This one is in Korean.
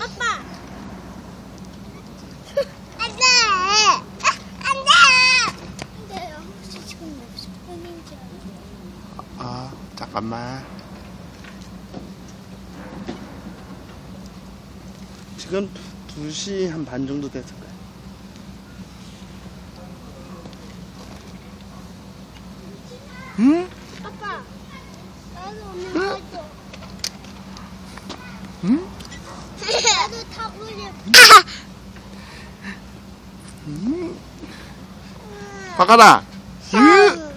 아빠. 안 돼. 안 돼. 안 돼요. 혹시 지금 몇 분인지 알아요? 아, 잠깐만. 지금 2시 한 반 정도 됐을 거야. 응? 아빠. 나도 가줘. 응? 나도 타고 싶어. 응? 바가다. 응?